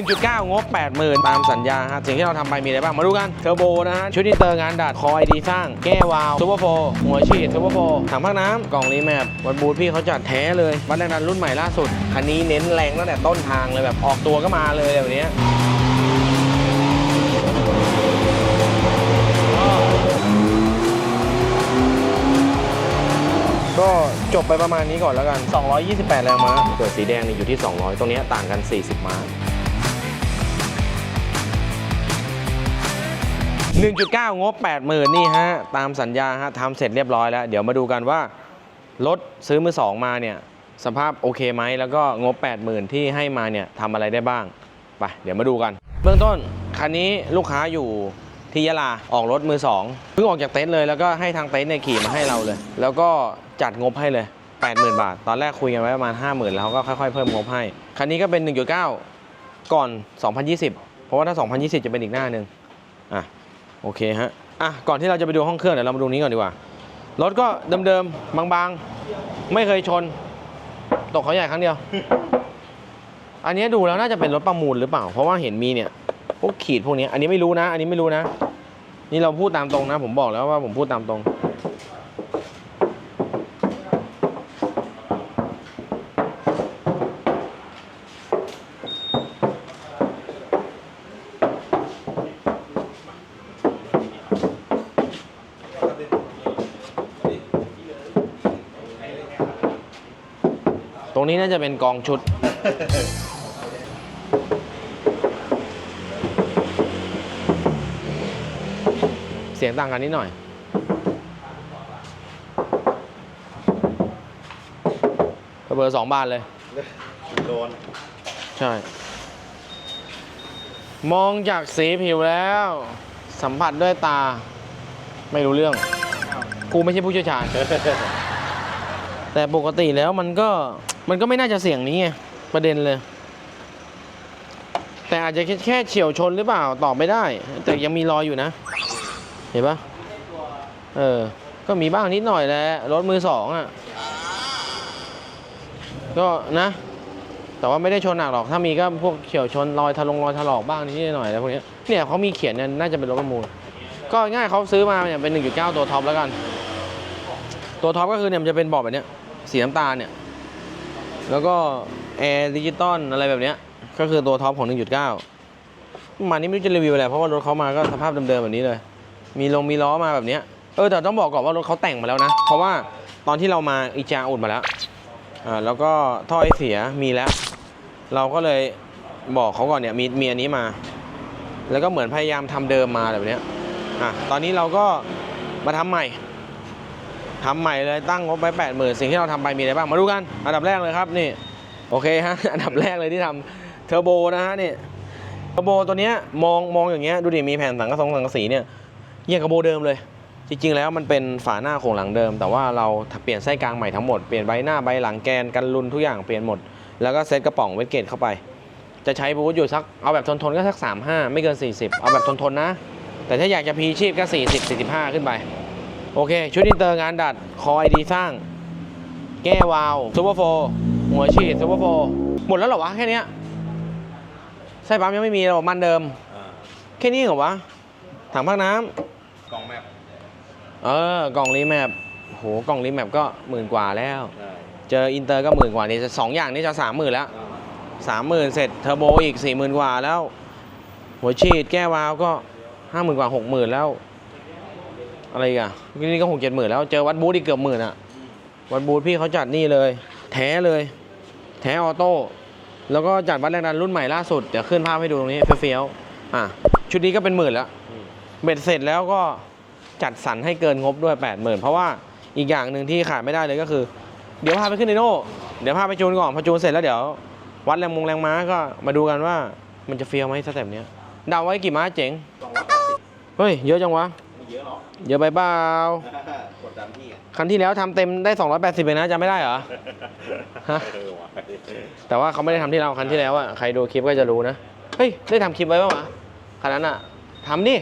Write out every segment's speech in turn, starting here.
1.9 งบ 80,000 ตามสัญญาฮะสิ่งที่เราทำไปมีอะไรบ้าง มาดูกัน เทอร์โบนะฮะ ชุดอินเตอร์งานดัด คอไอดีสร้าง แก้วาล์วซูเปอร์โฟหัวฉีดซูเปอร์โฟถังพักน้ำกล่องรีแมปวันบูธพี่เขาจัดแท้เลย วัดแรงดันรุ่นใหม่ล่าสุด คันนี้เน้นแรงตั้งแต่ต้นทางเลยแบบออกตัวก็มาเลยแบบนี้ก็จบไปประมาณนี้ก่อนแล้วกัน 228 แรงม้าเกิดสีแดงนี่อยู่ที่ 200 ตรงนี้ต่างกัน 40 ม้า 1.9 งบ 80,000 นี่ฮะ ตามสัญญาฮะทำเสร็จเรียบร้อยแล้ว เดี๋ยวมาดูกันว่า รถซื้อมือสองมาเนี่ย สภาพโอเคไหม แล้วก็งบ 80,000 ที่ให้มาเนี่ยทำอะไรได้บ้าง ไป เดี๋ยวมาดูกัน เบื้องต้น คันนี้ลูกค้าอยู่ที่ยะลา ออกรถมือสองเพิ่งออกจากเต็นท์เลย แล้วก็ให้ทางเต็นท์เนี่ยขี่มาให้เราเลย แล้วก็จัดงบให้เลย 80,000 บาท ตอนแรกคุยกันไว้ประมาณ 50,000 แล้วเขาก็ค่อยๆ เพิ่มงบให้ คันนี้ก็เป็น 1.9 ก่อน 2020 เพราะว่าถ้า 2020 จะเป็นอีกหน้าหนึ่งอะ โอเคฮะอะก่อนที่เราจะไปดูห้องเครื่องเดี๋ยวเรามาดูนี้ก่อนดีกว่ารถก็เดิมๆบางๆ ไม่เคยชน ตกเขาใหญ่ครั้งเดียว อันนี้ดูแล้วน่าจะเป็นรถประมูลหรือเปล่า เพราะว่าเห็นมีเนี่ยพวกขีดพวกนี้ อันนี้ไม่รู้นะ อันนี้ไม่รู้นะ นี่เราพูดตามตรงนะ ผมบอกแล้วว่าผมพูดตามตรง ตรงนี้น่าจะเป็นกองชุด เสียงต่างกันนิดหน่อย เบอร์สองบานเลย โดน ใช่ มองจากสีผิวแล้ว สัมผัสด้วยตา ไม่รู้เรื่อง กูไม่ใช่ผู้เชี่ยวชาญ แต่ปกติแล้วมันก็ มันก็ไม่น่าจะเสี่ยงนี้ไงประเด็นเลย แต่อาจจะแค่เฉียวชนหรือเปล่าตอบไม่ได้ แต่ยังมีรอยอยู่นะ เห็นปะเออ ก็มีบ้างนิดหน่อยแหละรถมือสองอะ ก็นะ แต่ว่าไม่ได้ชนหนักหรอก ถ้ามีก็พวกเฉียวชนรอยทะลงรอยถลอกบ้างนิดหน่อยอะไรพวกนี้เนี่ยเขามีเขียนเนี่ยน่าจะเป็นรถประมูล ก็ง่ายเขาซื้อมาเนี่ยเป็น 1.9 ตัวท็อปแล้วกัน ตัวท็อปก็คือเนี่ยมันจะเป็นบาะแบบเนี้ยสีน้ำตาลเนี่ย แล้วก็แอร์ดิจิตอลอะไรแบบเนี้ยก็คือตัวท็อปของ 1.9 มานี้ไม่รู้จะรีวิวอะไรเพราะว่ารถเขามาก็สภาพเดิมๆแบบนี้เลย มีลงมีล้อมาแบบเนี้ยเออแต่ต้องบอกก่อนว่ารถเขาแต่งมาแล้วนะ เพราะว่าตอนที่เรามาอีจาอุดมาแล้วอ่าแล้วก็ท่อไอเสียมีแล้ว เราก็เลยบอกเขาก่อนเนี่ยมีมีอันนี้มา แล้วก็เหมือนพยายามทำเดิมมาแบบเนี้ยอะตอนนี้เราก็มาทำใหม่ ทำใหม่เลยตั้งงบไว้แปดหมื่นสิ่งที่เราทำไปมีอะไรบ้างมาดูกัน อันดับแรกเลยครับนี่โอเคฮะอันดับแรกเลยที่ทำเทอร์โบนะฮะนี่เทอร์โบตัวเนี้ยมองมองอย่างเงี้ยดูดิมีแผ่นสังกะสงสังกะสีเนี่ยเยี่ยงกับโบเดิมเลย จริง ๆ แล้วมันเป็นฝาหน้าโครงหลังเดิม แต่ว่าเราเปลี่ยนไส้กลางใหม่ทั้งหมดเปลี่ยนใบหน้าใบหลังแกนกันรุนทุกอย่างเปลี่ยนหมดแล้วก็เซ็ตกระป๋องเวทเกตเข้าไป จะใช้บูทอยู่สักเอาแบบทนๆก็สัก 35 ไม่เกิน 40 เอาแบบทนๆนะ แต่ถ้าอยากจะพีชีพก็ 40 45 ขึ้นไป โอเค ชุดอินเตอร์งานดัด คอไอดีสร้าง แก้วาล์วซูเปอร์โฟหัวฉีดซูเปอร์โฟหมดแล้วเหรอวะ แค่เนี้ยไส้ปั๊มยังไม่มีระบบมันเดิมอ่าแค่นี้เหรอวะ ถังพักน้ำกล่องแมพเออกล่องรีแมปโหกล่องรีแมปก็หมื่นกว่าแล้วใช่เจออินเตอร์ก็หมื่นกว่านี่จะสองอย่างนี้จะสามหมื่นแล้วสามหมื่นเสร็จเทอร์โบอีกสี่หมื่นกว่าแล้ว หัวฉีดแก้วาล์วก็ห้าหมื่นกว่าหกหมื่นแล้ว อะไรอีกอะนี่ก็หกเจ็ดหมื่นแล้ว เจอวัดบูธอีกเกือบหมื่นอะ วัดบูธพี่เขาจัดนี่เลย แท้เลย แท้ออโต้ แล้วก็จัดวัดแรงดันรุ่นใหม่ล่าสุด เดี๋ยวขึ้นภาพให้ดูตรงนี้เฟี้ยวๆอะ ชุดนี้ก็เป็นหมื่นแล้ว เบ็ดเสร็จแล้วก็จัดสรรให้เกินงบด้วย 8 0,000 เพราะว่าอีกอย่างหนึ่งที่ขาดไม่ได้เลยก็คือ เดี๋ยวพาไปขึ้นไดโน่เดี๋ยวพาไปจูนก่อนพอจูนเสร็จแล้วเดี๋ยว วัดแรงมงแรงม้าก็มาดูกันว่ามันจะเฟี้ยวไหมสเต็ปเนี้ยเดาไว้กี่ม้าเจ๋งเฮ้ยเยอะจังวะ เยอะหรอกเยอะไปเปล่ากดดันพี่อะคันที่แล้วทำเต็มได้ 280เลยนะจำไม่ได้เหรอ ฮะ เออว่ะแต่ว่าเขาไม่ได้ทำที่เราคันที่แล้วอะใครดูคลิปก็จะรู้นะ เฮ้ย ได้ทำคลิปไว้ป่าวะคันนั้นอะทำดิ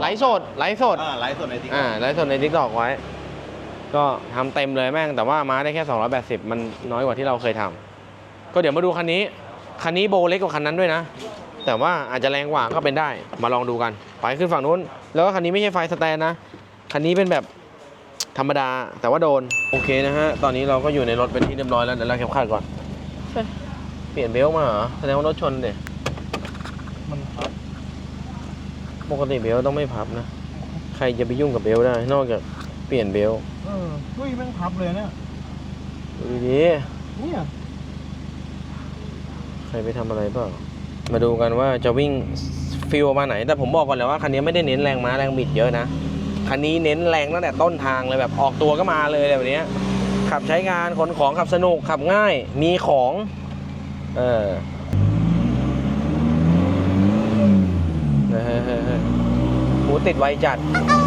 ไลฟ์สดไลฟ์สด อ่าไลฟ์สดในติ๊กอ่าไลฟ์สดในทิกตอกไว้ ก็ทำเต็มเลยแม่ง แต่ว่ามาได้แค่ 280 มันน้อยกว่าที่เราเคยทำก็เดี๋ยวมาดูคันนี้ คันนี้โบเล็กกว่าคันนั้นด้วยนะ แต่ว่าอาจจะแรงกว่าก็เป็นได้มาลองดูกันไปขึ้นฝั่งนู้น แล้วก็คันนี้ไม่ใช่ไฟสแตนนะคันนี้เป็นแบบธรรมดาแต่ว่าโดนโอเคนะฮะตอนนี้เราก็อยู่ในรถเป็นที่เรียบร้อยแล้วเดี๋ยวเราเข็มขัดก่อนเฮ้ยเปลี่ยนเบลต์มาเหรอแสดงว่ารถชนเด็มันครับปกติเบลต์ต้องไม่พับนะใครจะไปยุ่งกับเบลต์ได้ นอกจากเปลี่ยนเบลต์เออเฮ้ยแม่งพับเลยเนี่ยดูดีเนี่ยๆใครไปทำอะไรเปล่า มาดูกันว่าจะวิ่งฟิลประมาณไหน แต่ผมบอกก่อนเลยว่าคันนี้ไม่ได้เน้นแรงม้าแรงบิดเยอะนะ คันนี้เน้นแรงตั้งแต่ต้นทางเลยแบบออกตัวก็มาเลยแบบเนี้ยขับใช้งานขนของขับสนุกขับง่าย มีของ เออเฮ้ยเฮ้ยเฮ้ยเฮ้ยหูติดไวจัด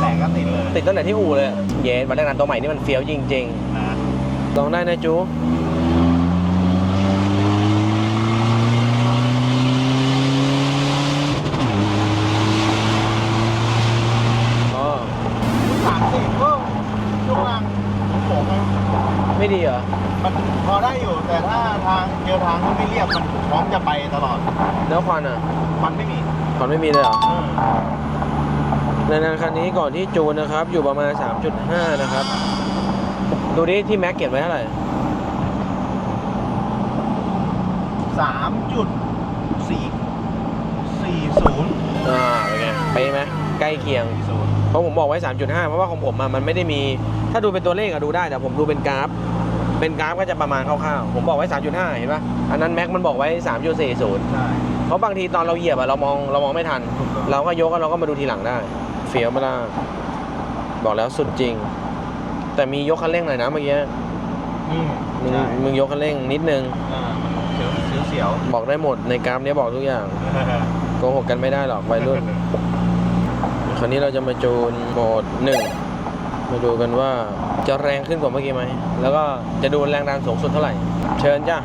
แต่ก็ติดเลย ติดตั้งแต่ที่อู่เลย เย็นวันแรกนั้นตัวใหม่นี่มันเฟี้ยวจริงนะๆลองได้นะจูอ๋อ สามสิบก็ช่วงล่างของผมอะ ไม่ดีเหรอ มันพอได้อยู่ แต่ถ้าทางเดียวทางมันไม่เรียบมันพร้อมจะไปตลอด แล้วควันอะมันไม่มีควันไม่มีเลยเหรอเออในนั้นคันนี้ก่อนที่จูนนะครับ อยู่ประมาณ 3.5 นะครับ ดูดิที่แม็กเก็บไว้เท่าไหร่สามจุดสี่สี่ศูนย์อ่าเป็นไงเป๊ะไหมใกล้เคียงศูนย์เพราะผมบอกไว้ 3.5 เพราะว่าของผมอะมันไม่ได้มี ถ้าดูเป็นตัวเลขอะดูได้ แต่ผมดูเป็นกราฟ เป็นกราฟก็จะประมาณคร่าวๆ ผมบอกไว้ 3.5 เห็นปะอันนั้นแม็กมันบอกไว้ 3.40 ใช่ เพราะบางทีตอนเราเหยียบอะเรามองเรามองไม่ทันเราก็ยกแล้วเราก็มาดูทีหลังได้ เฟี้ยวมาล่ะบอกแล้วสุดจริง แต่มียกคันเร่งหน่อยนะเมื่อกี้อืมมึงใช่มึงยกคันเร่งนิดนึง อ่ามันเสียวเสียวบอกได้หมดในกราฟเนี้ยบอกทุกอย่างๆโกหกกันไม่ได้หรอกวัยรุ่น คราวนี้เราจะมาจูนโหมดหนึ่ง มาดูกันว่าจะแรงขึ้นกว่าเมื่อกี้ไหม แล้วก็จะดูแรงดันสูงสุดเท่าไหร่ เชิญจ้ะ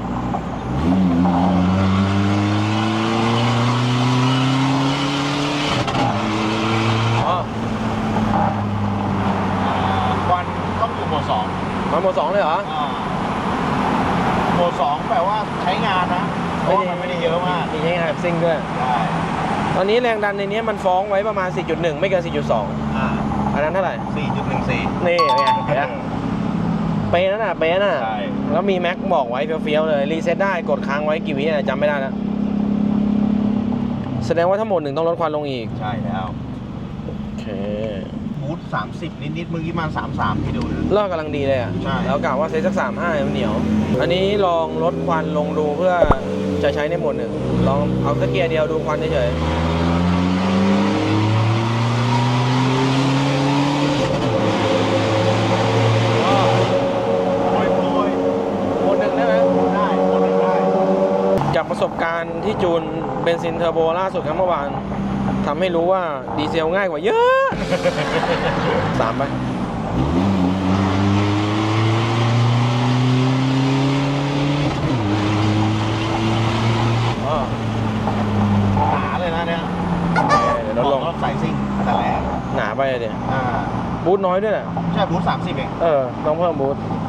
อ๋อควันต้องอยู่โหมดสองมาโหมดสองเลยเหรอ อ่าโหมดสองแปลว่าใช้งานนะเพราะว่ามันไม่ได้เยอะมากมีให้งานแบบซิ่งด้วยใช่ตอนนี้แรงดันในนี้มันฟ้องไว้ประมาณ 4.1 ไม่เกิน 4.2อ่าอั นนั้นเท่าไหร่สี่จุดหนึ่งสี่นี่ไงเห็นปะเป๊ะนั่นน่ะเป๊ะน่ะใช่ แล้วมีแม็กบอกไว้เฟี้ยวๆเลย รีเซ็ตได้กดค้างไว้กี่วิอะจำไม่ได้แล้วแสดงว่าถ้าโหมดหนึ่งต้องลดควันลงอีก ใช่แล้วโอเคบูทสามสิบนิดๆเมื่อกี้มาสามสามที่ดูนะลอกกำลังดีเลยอะ ใช่ แล้วกะว่าเซ็ตสักสามห้ามันเหนียว อันนี้ลองลดควันลงดูเพื่อจะใช้ในโหมดหนึ่ง ลองเอาสักเกียร์เดียวดูควันเฉย โอยโอย ๆโหมดหนึ่งได้ไหม ได้หมดได้ จากประสบการณ์ ที่จูนเบนซินเทอร์โบล่าสุดครั้งเมื่อวานทำให้รู้ว่าดีเซลง่ายกว่าเยอะสามไปอ๋อหนาเลยนะเนี่ยเดี๋ยวลดลงรถสายซิ่งแต่แรกหนาไปเลยเดี๋ยวอ่าบูทน้อยด้วยแหละใช่บูทสามสิบเอง เออ ต้องเพิ่มบูทอ๋อเหรอ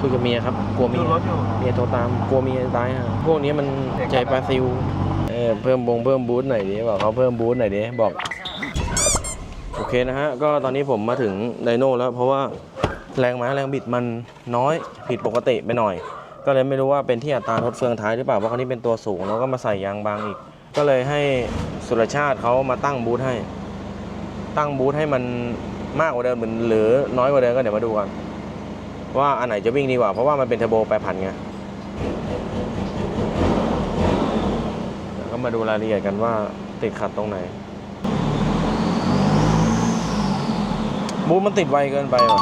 คุยกับเมียครับ กลัวเมีดูยรถอยู่เมียโทรตาม กลัวเมียตายฮะพวกนี้มันเด็กใจปลาซิวเออเพิ่มบงเพิ่มบูทหน่อยดิบอกเขาเพิ่มบูทหน่อยดิบอก โอเคนะฮะ ก็ตอนนี้ผมมาถึงไดโน่แล้วเพราะว่าแรงม้าแรงบิดมันน้อยผิดปกติไปหน่อย ก็เลยไม่รู้ว่าเป็นที่อัตราทดเฟืองท้ายหรือเปล่าเพราะคันนี้เป็นตัวสูงแล้วก็มาใส่ยางบางอีก ก็เลยให้สุรชาติเขามาตั้งบูธให้ ตั้งบูธให้มันมากกว่าเดิมหรือหรือน้อยกว่าเดิมก็เดี๋ยวมาดูกัน ว่าอันไหนจะวิ่งดีกว่า เพราะว่ามันเป็นเทอร์โบแปรผันไงเดี๋ยวก็มาดูรายละเอียดกันว่าติดขัดตรงไหน บูธมันติดไวเกินไปว่ะ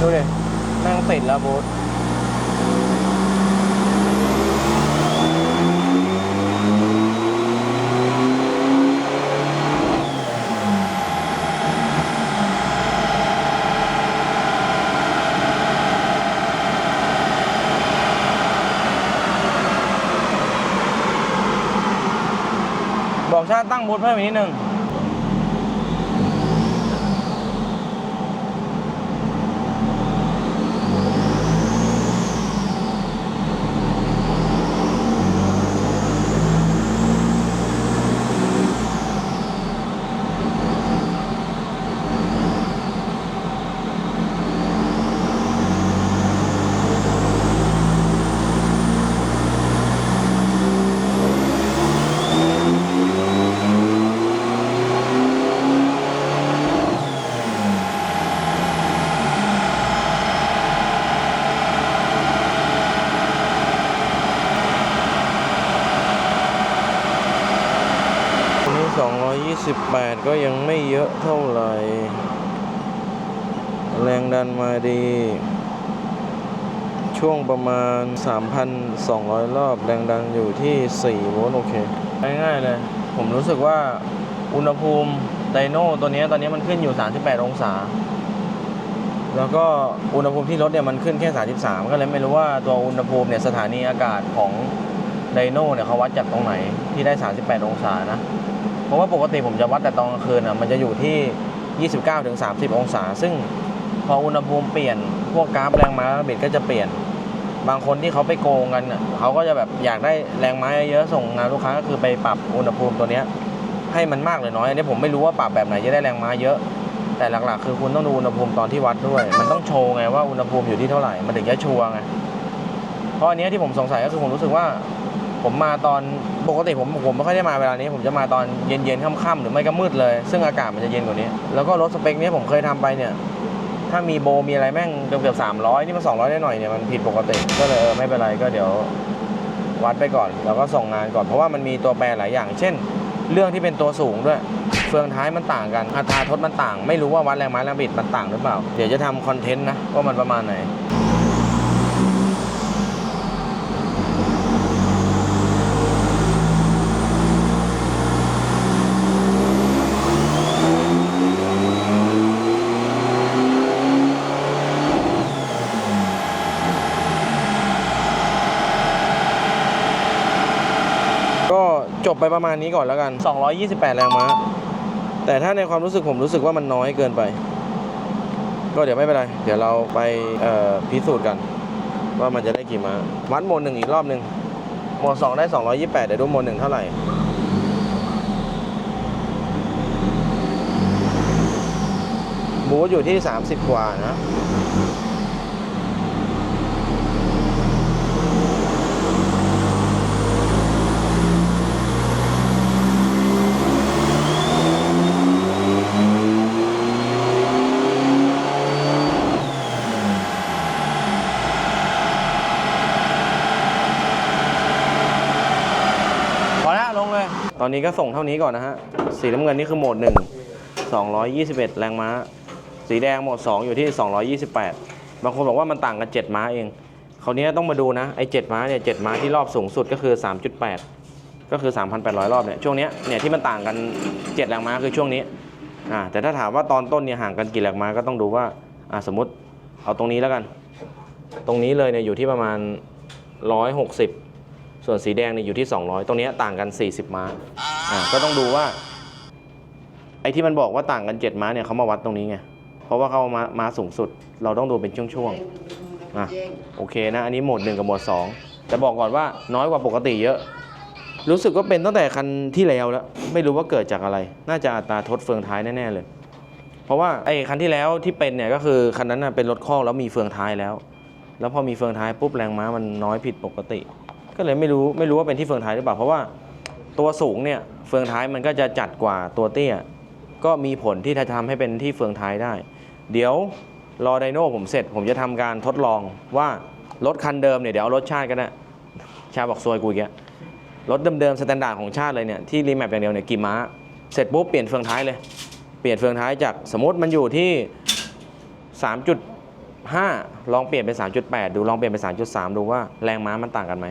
ดูดิแม่งติดแล้วบูธ บอกชาติตั้งบูธเพิ่มอีกนิดนึง 38 ก็ยังไม่เยอะเท่าไหร่ แรงดันมาดี ช่วงประมาณ 3,200 รอบ แรงดันอยู่ที่ 4 โวลต์โอเค ง่ายๆเลย ผมรู้สึกว่าอุณหภูมิไดโน่ตัวนี้ตอนนี้มันขึ้นอยู่ 38 องศา แล้วก็อุณหภูมิที่รถเนี่ยมันขึ้นแค่ 33 ก็เลยไม่รู้ว่าตัวอุณหภูมิเนี่ยสถานีอากาศของไดโน่เนี่ยเขาวัดจากตรงไหนที่ได้ 38 องศานะ ราะว่าปกติผมจะวัดแต่ตอนกลางคืนอะมันจะอยู่ที่ 29-30 องศา ซึ่งพออุณหภูมิเปลี่ยน พวกกราฟแรงม้าบิดก็จะเปลี่ยน บางคนที่เขาไปโกงกันเขาก็จะแบบอยากได้แรงม้าเยอะส่งงานลูกค้าก็คือไปปรับอุณหภูมิตัวเนี้ยให้มันมากหรือน้อยอันนี้ผมไม่รู้ว่าปรับแบบไหนจะได้แรงม้าเยอะ แต่หลักๆ คือคุณต้องดูอุณหภูมิตอนที่วัดด้วย มันต้องโชว์ไงว่าอุณหภูมิอยู่ที่เท่าไหร่มันถึงจะชัวร์ไงเพราะอันนี้ที่ผมสงสัยก็คือผมรู้สึกว่า ผมมาตอนปกติผมผมไม่ค่อยได้มาเวลานี้ ผมจะมาตอนเย็นๆค่ำๆหรือไม่ก็มืดเลย ซึ่งอากาศมันจะเย็นกว่านี้ แล้วก็รถสเปคนี้ผมเคยทำไปเนี่ยถ้ามีโบมีอะไรแม่งเกือบสามร้อยนี่มันสองร้อยได้หน่อยเนี่ยมันผิดปกติก็เลยเออไม่เป็นไรก็เดี๋ยววัดไปก่อน แล้วก็ส่งงานก่อนเพราะว่ามันมีตัวแปรหลายอย่าง เช่น เรื่องที่เป็นตัวสูงด้วยเฟืองท้ายมันต่างกันอัตราทดมันต่าง ไม่รู้ว่าวัดแรงม้าแรงบิดมันต่างหรือเปล่า เดี๋ยวจะทำคอนเทนต์นะว่ามันประมาณไหน ก็จ บไปประมาณนี้ก่อนแล้วกัน 228 แรงม้า แต่ถ้าในความรู้สึกผมรู้สึกว่ามันน้อยเกินไป ก็เดี๋ยวไม่เป็นไร เดี๋ยวเราไปพิสูจน์กัน ว่ามันจะได้กี่ม้า วัดโมดหนึ่งอีกรอบหนึ่งโมสองได้ 228 เดี๋ยวดูโมดหนึ่งเท่าไหร่บูอยู่ที่ 30 กว่านะ พอแล้วลงเลย ตอนนี้ก็ส่งเท่านี้ก่อนนะฮะ สีน้ำเงินนี่คือโหมด 1 221 แรงม้า สีแดงโหมด 2 อยู่ที่ 228 บางคนบอกว่ามันต่างกัน 7 ม้าเอง คราวนี้ต้องมาดูนะ ไอ้ 7 ม้าเนี่ย 7 ม้าที่รอบสูงสุดก็คือ 3.8 ก็คือ 3,800 รอบเนี่ย ช่วงเนี้ยเนี่ยที่มันต่างกัน 7 แรงม้าคือช่วงนี้ อ่า แต่ถ้าถามว่าตอนต้นเนี่ยห่างกันกี่แรงม้าก็ต้องดูว่า อ่า สมมติเอาตรงนี้แล้วกัน ตรงนี้เลยเนี่ยอยู่ที่ประมาณ 160 ส่วนสีแดงเนี่ยอยู่ที่ 200 ตรงนี้ต่างกัน 40 ม้าอ่าก็ต้องดูว่า ไอ้ที่มันบอกว่าต่างกัน 7 ม้าเนี่ยเขามาวัดตรงนี้ไง เพราะว่าเขามามาสูงสุด เราต้องดูเป็นช่วงๆอะโอเคนะ อันนี้โหมด 1 กับโหมด 2 แต่บอกก่อนว่าน้อยกว่าปกติเยอะ รู้สึกว่าเป็นตั้งแต่คันที่แล้วแล้ว ไม่รู้ว่าเกิดจากอะไร น่าจะอัตราทดเฟืองท้ายแน่ๆเลย เพราะว่าไอ้คันที่แล้วที่เป็นเนี่ยก็คือคันนั้นนะเป็นรถคอกแล้วมีเฟืองท้ายแล้ว แล้วพอมีเฟืองท้ายปุ๊บแรงม้ามันน้อยผิดปกติ ก็เลยไม่รู้ไม่รู้ว่าเป็นที่เฟืองท้ายหรือเปล่าเพราะว่าตัวสูงเนี่ยเฟืองท้ายมันก็จะจัดกว่าตัวเตี้ย ก็มีผลที่จะทำให้เป็นที่เฟืองท้ายได้ เดี๋ยวรอไดโน่ผมเสร็จ ผมจะทำการทดลองว่ารถคันเดิมเนี่ยเดี๋ยวเอารถชาติก็ได้ชาบอกซวยกูอีกแล้วรถเดิมๆสแตนดาร์ดของชาติเลยเนี่ยที่รีแมปอย่างเดียวเนี่ยกี่ม้า เสร็จปุ๊บเปลี่ยนเฟืองท้ายเลย เปลี่ยนเฟืองท้ายจากสมมติมันอยู่ที่ 3.5 ลองเปลี่ยนเป็น 3.8 ดูลองเปลี่ยนเป็น 3.3 ดูว่าแรงม้ามันต่างกันไหม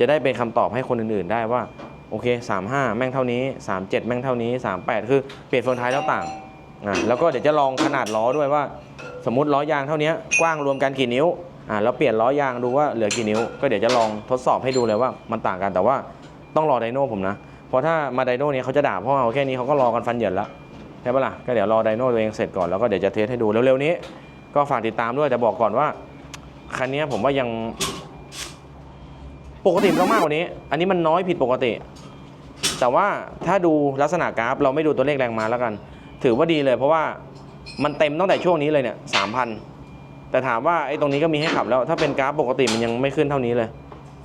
จะได้เป็นคำตอบให้คนอื่นๆ ได้ว่าโอเค 35 แม่งเท่านี้ 37 แม่งเท่านี้ 38 คือเปลี่ยนเฟืองท้ายแล้วต่างอ่าแล้วก็เดี๋ยวจะลองขนาดล้อด้วยว่า สมมติล้อยางเท่านี้กว้างรวมกันกี่นิ้วอ่าแล้วเปลี่ยนล้อยางดูว่าเหลือกี่นิ้ว ก็เดี๋ยวจะลองทดสอบให้ดูเลยว่ามันต่างกันแต่ว่าต้องรอไดโน่ผมนะเพราะถ้ามาไดโน่เนี้ยเขาจะด่าเพราะเอาแค่นี้เขาก็รอกันฟันเหยินแล้วใช่ปะล่ะก็เดี๋ยวรอไดโน่ตัวเองเสร็จก่อนแล้วก็เดี๋ยวจะเทสให้ดูเร็วๆนี้ ก็ฝากติดตามด้วยแต่บอกก่อนว่าคันนี้ผมว่ายัง ปกติมันต้องมากกว่านี้ อันนี้มันน้อยผิดปกติ แต่ว่าถ้าดูลักษณะกราฟ เราไม่ดูตัวเลขแรงมาแล้วกัน ถือว่าดีเลย เพราะว่ามันเต็มตั้งแต่ช่วงนี้เลยเนี่ยสามพันแต่ถามว่าไอ้ตรงนี้ก็มีให้ขับแล้ว ถ้าเป็นกราฟปกติมันยังไม่ขึ้นเท่านี้เลย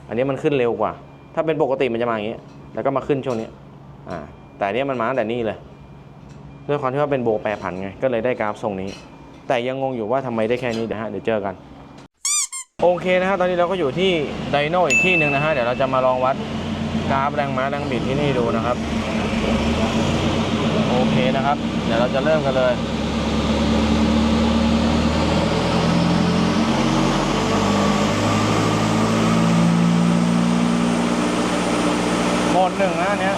อันนี้มันขึ้นเร็วกว่า ถ้าเป็นปกติมันจะมาอย่างนี้ แล้วก็มาขึ้นช่วงนี้อ่าแต่อันเนี้ยมันมาตั้งแต่นี่เลยด้วยความที่ว่าเป็นโบแปรผันไงก็เลยได้กราฟทรงนี้ แต่ยังงงอยู่ว่าทำไมได้แค่นี้เดี๋ยวฮะเดี๋ยวเจอกัน โอเคนะฮะตอนนี้เราก็อยู่ที่ไดโน่อีกที่หนึ่งนะฮะเดี๋ยวเราจะมาลองวัดกราฟแรงม้าแรงบิดที่นี่ดูนะครับโอเคนะครับ เดี๋ยวเราจะเริ่มกันเลยหมดหนึ่งนะเนี้ย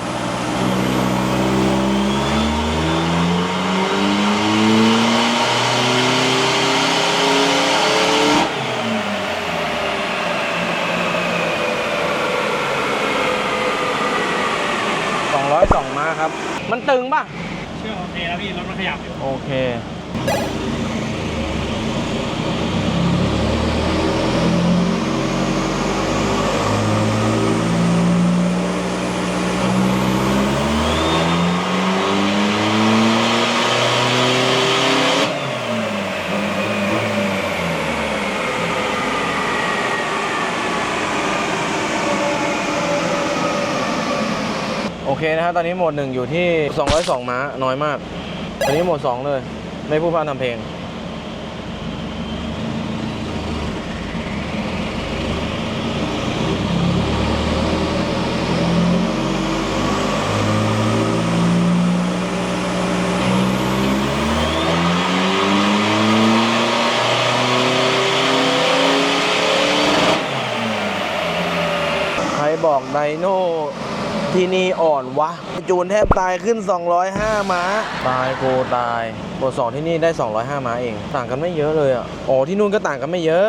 สองร้อยสองม้าครับ มัน ตึงป่ะ เชื่อโอเคแล้วพี่รถมันขยับอยู่ โอเค เคนะครับตอนนี้โหมดหนึ่งอยู่ที่ 202 ม้า น้อยมาก ตอนนี้โหมด 2 เลย ไม่พูดพร่ำทำเพลง ใครบอกไดโน่ ที่นี่อ่อนวะ จูนแทบตายขึ้น 205 ม้า ตายโกตายบทสองที่นี่ได้ 205 ม้าเอง ต่างกันไม่เยอะเลยอะอ๋อที่นู่นก็ต่างกันไม่เยอะ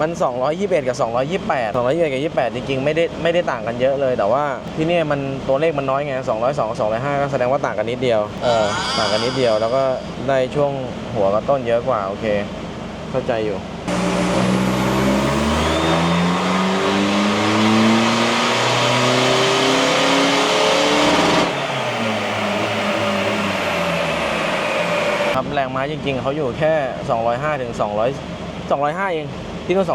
มัน 221 กับ 228 221 กับ 28 จริงๆ ไม่ได้ไม่ได้ต่างกันเยอะเลย แต่ว่าที่นี่มันตัวเลขมันน้อยไง 202กับ205 ก็แสดงว่าต่างกันนิดเดียว เออ ต่างกันนิดเดียว แล้วก็ได้ช่วงหัวกับต้นเยอะกว่า โอเค เข้าใจอยู่ ครับแรงม้าจริง ๆเขาอยู่แค่ 205ถึง200 205 เองที่นู่น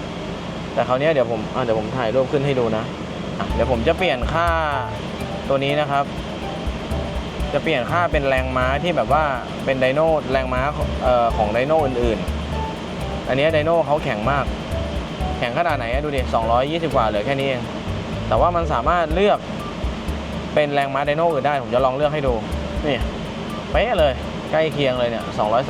228 แต่คราวเนี้ยเดี๋ยวผมเดี๋ยวผมถ่ายรูปขึ้นให้ดูนะะเดี๋ยวผมจะเปลี่ยนค่าตัวนี้นะครับ จะเปลี่ยนค่าเป็นแรงม้าที่แบบว่าเป็นไดโน่แรงม้าของเอ่อของไดโน่อื่นๆ อันนี้ไดโน่เขาแข็งมาก แข็งขนาดไหนอะดูดิ220 กว่าเหลือแค่นี้เองแต่ว่ามันสามารถเลือกเป็นแรงม้าไดโน่อื่นได้ ผมจะลองเลือกให้ดูนี่เป๊ะเลย ใกล้เคียงเลยเนี่ย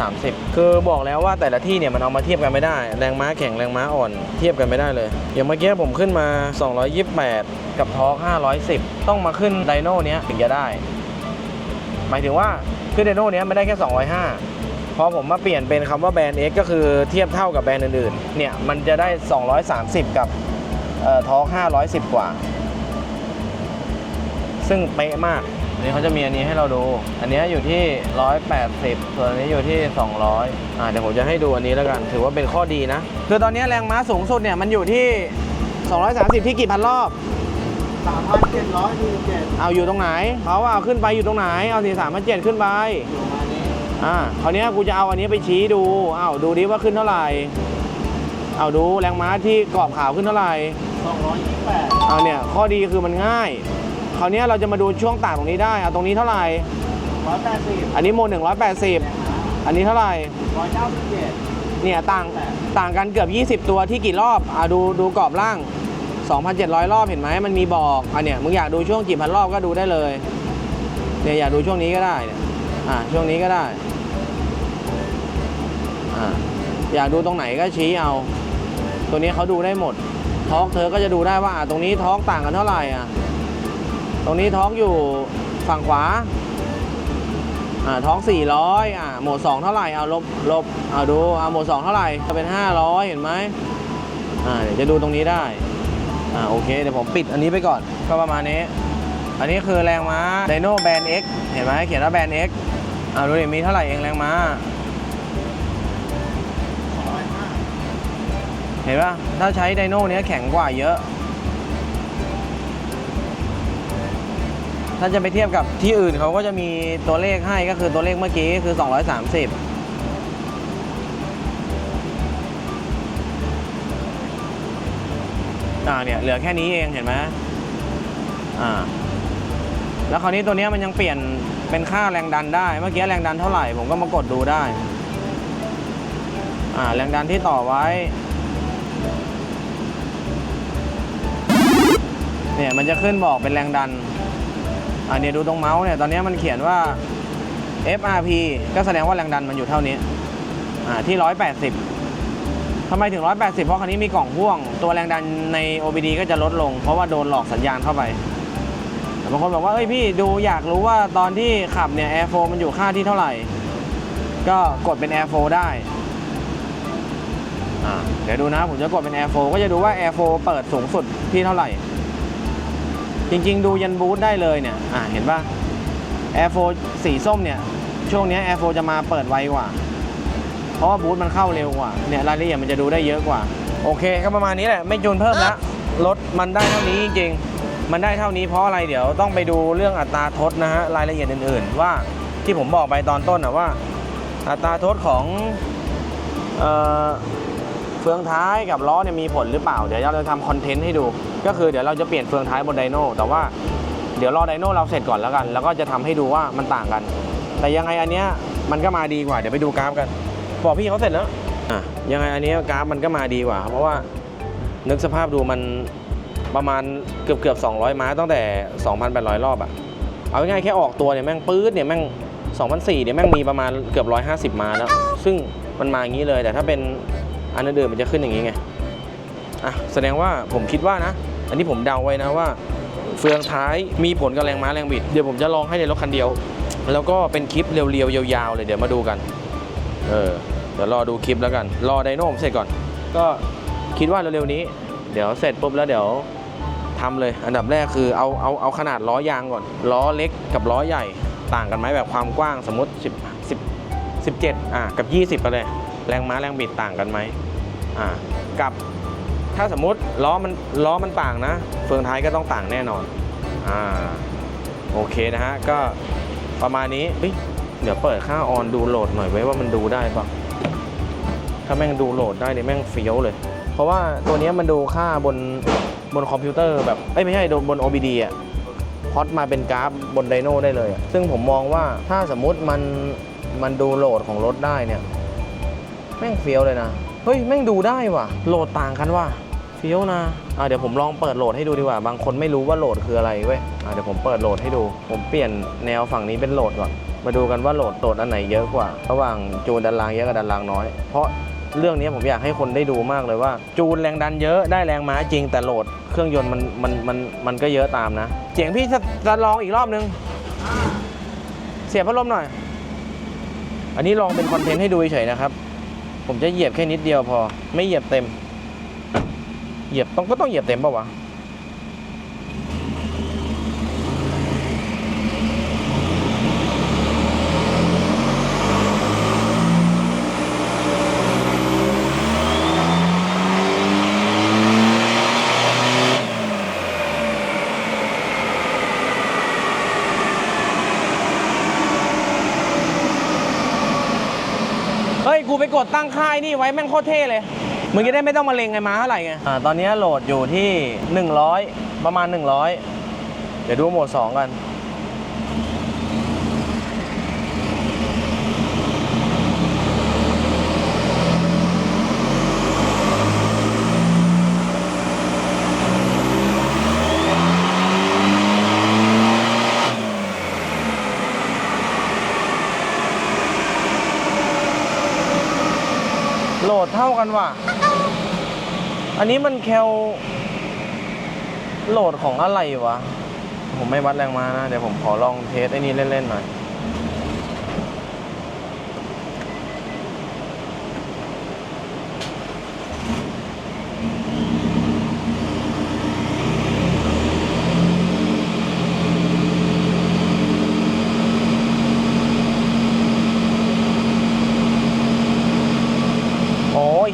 230 คือบอกแล้วว่าแต่ละที่เนี่ยมันเอามาเทียบกันไม่ได้ แรงม้าแข็งแรงม้าอ่อนเทียบกันไม่ได้เลย อย่างเมื่อกี้ผมขึ้นมา 228 กับทอร์ก510 ต้องมาขึ้นไดโน่เนี้ยถึงจะได้ หมายถึงว่าขึ้นไดโน่เนี้ยไม่ได้แค่ 205พอผมมาเปลี่ยนเป็นคำว่าแบรนด์ X ก็คือเทียบเท่ากับแบรนด์อื่นๆ เนี่ย มันจะได้ 230 กับเอ่อทอร์ก510 กว่า ซึ่งเป๊ะมาก อันนี้เขาจะมีอันนี้ให้เราดู อันนี้อยู่ที่ 180 ส่วนอันนี้อยู่ที่ 200 อ่าเดี๋ยวผมจะให้ดูอันนี้แล้วกัน ถือว่าเป็นข้อดีนะ คือตอนนี้แรงม้าสูงสุดเนี่ยมันอยู่ที่ 230 ที่กี่พันรอบสามพันเจ็ดร้อยสี่สิบเจ็ดเอาอยู่ตรงไหนเขาเอาขึ้นไปอยู่ตรงไหน เอาสี่สามพันเจ็ดขึ้นไปอยู่ประมาณนี้อ่าคราวเนี้ยกูจะเอาอันนี้ไปชี้ดูอ้าวดูดิว่าขึ้นเท่าไหร่เอาดูแรงม้าที่กรอบขาวขึ้นเท่าไหร่สองร้อยยี่สิบแปดเอาเนี่ยข้อดีคือมันง่ายค ราวเนี้ยเราจะมาดูช่วงต่างตรงนี้ได้เอาตรงนี้เท่าไหร่ร้อยแปดสิบอันนี้โมหนึ่งร้อยแปดสิบอันนี้เท่าไหร่ร้อยเก้าสิบเจ็ดเนี่ยต่างต่างกันเกือบ 20 ตัวที่กี่รอบอะดูดูกรอบล่าง 2,700 รอบเห็นไหมมันมีบอกอันเนี้ยมึงอยากดูช่วงกี่พันรอบก็ดูได้เลยเนี่ยอยากดูช่วงนี้ก็ได้เนี่ยอะช่วงนี้ก็ได้อะอยากดูตรงไหนก็ชี้เอา ตัวนี้เขาดูได้หมดทอล์กเธอก็จะดูได้ว่าอะตรงนี้ทอล์กต่างกันเท่าไหร่อะ ตรงนี้ท้อล์กอยู่ฝั่งขวา อ่าท้อง 400 อ่าโหมด2เท่าไหร่ เอาลบลบเอาดู เอาโหมด2เท่าไหร่จะเป็น 500 เห็นไหมอ่าเดี๋ยวจะดูตรงนี้ได้ อ่าโอเค เดี๋ยวผมปิดอันนี้ไปก่อน ก็ประมาณนี้ อันนี้คือแรงม้าไดโน่แบน X เห็นไหมเขียนว่าแบน X อ่าดูดิมีเท่าไหร่เองแรงม้าสองร้อยห้าเห็นป่ะถ้าใช้ไดโน่เนี้ยแข็งกว่าเยอะ ถ้าจะไปเทียบกับที่อื่นเขาก็จะมีตัวเลขให้ก็คือตัวเลขเมื่อกี้คือ 230อ่าเนี่ยเหลือแค่นี้เองเห็นไหมอ่าแล้วคราวนี้ตัวเนี้ยมันยังเปลี่ยนเป็นค่าแรงดันได้ เมื่อกี้แรงดันเท่าไหร่ ผมก็มากดดูได้ อ่าแรงดันที่ต่อไว้ เนี่ยมันจะขึ้นบอกเป็นแรงดัน อ่าเนี่ยดูตรงเมาส์เนี่ยตอนนี้มันเขียนว่า FRP ก็แสดงว่าแรงดันมันอยู่เท่านี้อ่าที่ 180ทำไมถึง 180 เพราะคันนี้มีกล่องพ่วง ตัวแรงดันใน OBD ก็จะลดลง เพราะว่าโดนหลอกสัญญาณเข้าไปแต่บางคนบอกว่าเอ้ยพี่ดูอยากรู้ว่าตอนที่ขับเนี่ย Air Flow มันอยู่ค่าที่เท่าไหร่ ก็กดเป็น Air Flow ได้เดี๋ยวดูนะผมจะกดเป็น Air Flow ก็จะดูว่า Air Flow เปิดสูงสุดที่เท่าไหร่ จริงๆ ดูยันบูทได้เลยเนี่ยอ่าเห็นปะ Air 4สีส้มเนี่ย ช่วงเนี้ย Air 4จะมาเปิดไวกว่า เพราะว่าบูทมันเข้าเร็วกว่า เนี่ยรายละเอียดมันจะดูได้เยอะกว่า โอเคก็ประมาณนี้แหละ ไม่จูนเพิ่มแล้วรถมันได้เท่านี้จริงๆ มันได้เท่านี้เพราะอะไรเดี๋ยวต้องไปดูเรื่องอัตราทดนะฮะรายละเอียดอื่นๆ ว่าที่ผมบอกไปตอนต้นนะว่า อัตราทดของ เฟืองท้ายกับล้อเนี่ยมีผลหรือเปล่า เดี๋ยวเราจะทำคอนเทนต์ให้ดู ก็คือเดี๋ยวเราจะเปลี่ยนเฟืองท้ายบนไดโน่แต่ว่าเดี๋ยวรอไดโน่เราเสร็จก่อนแล้วกัน แล้วก็จะทำให้ดูว่ามันต่างกัน แต่ยังไงอันเนี้ยมันก็มาดีกว่า เดี๋ยวไปดูกราฟกัน บอกพี่เขาเสร็จแล้วอะยังไงอันเนี้ยกราฟมันก็มาดีกว่า เพราะว่านึกสภาพดูมันประมาณเกือบเกือบ200 ม้าตั้งแต่ 2,800 รอบอะเอาง่ายๆแค่ออกตัวเนี่ยแม่งปื๊ดเนี่ยแม่ง2,004เนี่ยแม่งมีประมาณเกือบ 150 ม้าแล้ว ซึ่งมันมาอย่างนี้เลยแต่ถ้าเป็น อันอื่นๆมันจะขึ้นอย่างนี้ไงอะแสดงว่าผมคิดว่านะ อันนี้ผมเดาไว้นะว่า เฟืองท้ายมีผลกับแรงม้าแรงบิด เดี๋ยวผมจะลองให้ในรถคันเดียว แล้วก็เป็นคลิปเรียวๆยาวๆเลยเดี๋ยวมาดูกัน เออเดี๋ยวรอดูคลิปแล้วกัน รอไดโน่ผมเสร็จก่อน ก็คิดว่าเร็วๆนี้ เดี๋ยวเสร็จปุ๊บแล้วเดี๋ยวทำเลย อันดับแรกคือเอาเอาเอาขนาดล้อยางก่อน ล้อเล็กกับล้อใหญ่ต่างกันไหมแบบความกว้างสมมติ10 10 17อะกับ 20ไปเลย แรงม้าแรงบิดต่างกันไหมอ่ากับถ้าสมมติล้อมันล้อมันต่างนะ เฟืองท้ายก็ต้องต่างแน่นอนอ่าโอเคนะฮะ ก็ประมาณนี้เดี๋ยวเปิดค่าออนดูโหลดหน่อยไว้ว่ามันดูได้ปะถ้าแม่งดูโหลดได้เนี่ยแม่งเฟี้ยวเลย เพราะว่าตัวนี้มันดูค่าบนบนคอมพิวเตอร์แบบ เอ้ยไม่ใช่บน OBD อะพอดมาเป็นกราฟบนไดโนได้เลย ซึ่งผมมองว่าถ้าสมมุติมันมันดูโหลดของรถได้เนี่ย แม่งเฟี้ยวเลยนะ เฮ้ย แม่งดูได้ว่ะ โหลดต่างกันว่ะ เฟี้ยวนะ อะเดี๋ยวผมลองเปิดโหลดให้ดูดีกว่า บางคนไม่รู้ว่าโหลดคืออะไรเว้ย อะเดี๋ยวผมเปิดโหลดให้ดู ผมเปลี่ยนแนวฝั่งนี้เป็นโหลดก่อน มาดูกันว่าโหลดโหลดอันไหนเยอะกว่า ระหว่างจูนดันรางเยอะกับดันรางน้อย เพราะเรื่องนี้ผมอยากให้คนได้ดูมากเลยว่า จูนแรงดันเยอะได้แรงม้าจริงแต่โหลดเครื่องยนต์มันมันมันมันก็เยอะตามนะ เสียงพี่จะจะลองอีกรอบนึง เสียบพัดลมหน่อย อันนี้ลองเป็นคอนเทนต์ให้ดูเฉยนะครับ ผมจะเหยียบแค่นิดเดียวพอ ไม่เหยียบเต็ม เหยียบต้องก็ต้องเหยียบเต็มป่าวะ เฮ้ย กูไปกด ตั้งค่ายนี่ไว้แม่งโคตรเท่เลยมึงจะได้ไม่ต้องมาเลงไงมาเท่าไหร่ไงอ่าตอนนี้โหลดอยู่ที่ 100 ประมาณ 100 เดี๋ยวดูโหมด 2 กัน โหลดเท่ากันว่ะ อันนี้มันแคลโหลดของอะไรวะ ผมไม่วัดแรงมานะ เดี๋ยวผมขอลองเทสไอ้นี่เล่นๆหน่อย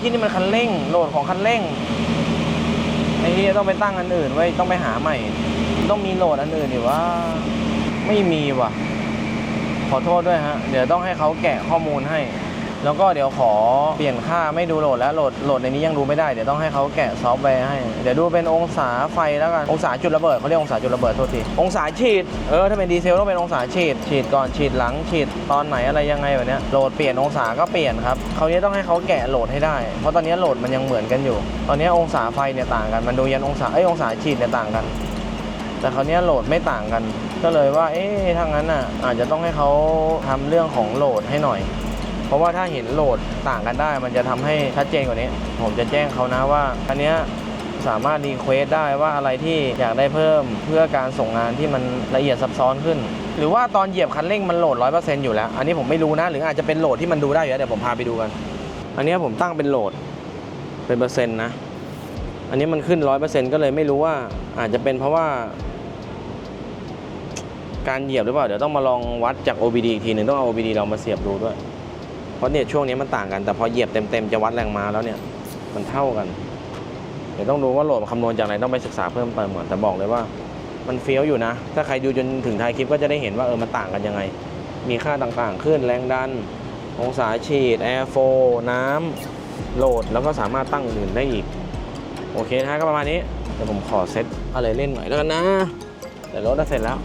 โอ้ยที่นี่มันคันเร่งโหลดของคันเร่งไอ้ที่ต้องไปตั้งอันอื่นไว้ต้องไปหาใหม่ ต้องมีโหลดอันอื่นดิว่าไม่มีว่ะ ขอโทษด้วยฮะ เดี๋ยวต้องให้เขาแกะข้อมูลให้ แล้วก็เดี๋ยวขอเปลี่ยนค่าไม่ดูโหลดแล้วโหลดโหลดในนี้ยังดูไม่ได้เดี๋ยวต้องให้เขาแกะซอฟต์แวร์ให้ เดี๋ยวดูเป็นองศาไฟแล้วกัน องศาจุดระเบิดเขาเรียกองศาจุดระเบิดโทษทีองศาฉีดเออถ้าเป็นดีเซลต้องเป็นองศาฉีดฉีดก่อนฉีดหลังฉีดตอนไหนอะไรยังไงแบบนี้โหลดเปลี่ยนองศาก็เปลี่ยนครับคราวนี้ต้องให้เขาแกะโหลดให้ได้ เพราะตอนนี้โหลดมันยังเหมือนกันอยู่ ตอนนี้องศาไฟเนี่ยต่างกันมันดูยันองศาเอ้องศาฉีดเนี่ยต่างกัน แต่คราวนี้โหลดไม่ต่างกัน ก็เลยว่าเอ๊ะถ้างั้นอะอาจจะต้องให้เขาทำเรื่องของโหลดให้หน่อย เพราะว่าถ้าเห็นโหลดต่างกันได้ มันจะทำให้ชัดเจนกว่านี้ ผมจะแจ้งเขานะว่า อันเนี้ยสามารถรีเควสได้ว่าอะไรที่อยากได้เพิ่มเพื่อการส่งงานที่มันละเอียดซับซ้อนขึ้น หรือว่าตอนเหยียบคันเร่งมันโหลด 100%อยู่แล้ว อันนี้ผมไม่รู้นะ หรืออาจจะเป็นโหลดที่มันดูได้อยู่แล้วเดี๋ยวผมพาไปดูกัน อันนี้ผมตั้งเป็นโหลดเป็นเปอร์เซ็นต์นะ อันนี้มันขึ้น 100%ก็เลยไม่รู้ว่าอาจจะเป็นเพราะว่า การเหยียบหรือเปล่า เดี๋ยวต้องมาลองวัดจาก OBD อีกทีหนึ่งต้องเอา OBD เรามาเสียบดูด้วย เพราะเนี่ยช่วงนี้มันต่างกัน แต่พอเหยียบเต็มๆจะวัดแรงม้าแล้วเนี่ย มันเท่ากัน เดี๋ยวต้องดูว่าโหลดคำนวณจากไหนต้องไปศึกษาเพิ่มเติมก่อนแต่บอกเลยว่ามันเฟี้ยวอยู่นะ ถ้าใครดูจนถึงท้ายคลิปก็จะได้เห็นว่าเออมันต่างกันยังไง มีค่าต่างๆขึ้นแรงดัน องศาฉีดแอร์โฟน้ำโหลดแล้วก็สามารถตั้งอื่นได้อีก โอเคนะก็ประมาณนี้เดี๋ยวผมขอเซตอะไรเล่นหน่อยแล้วกันนะเดี๋ยวรถเสร็จแล้ว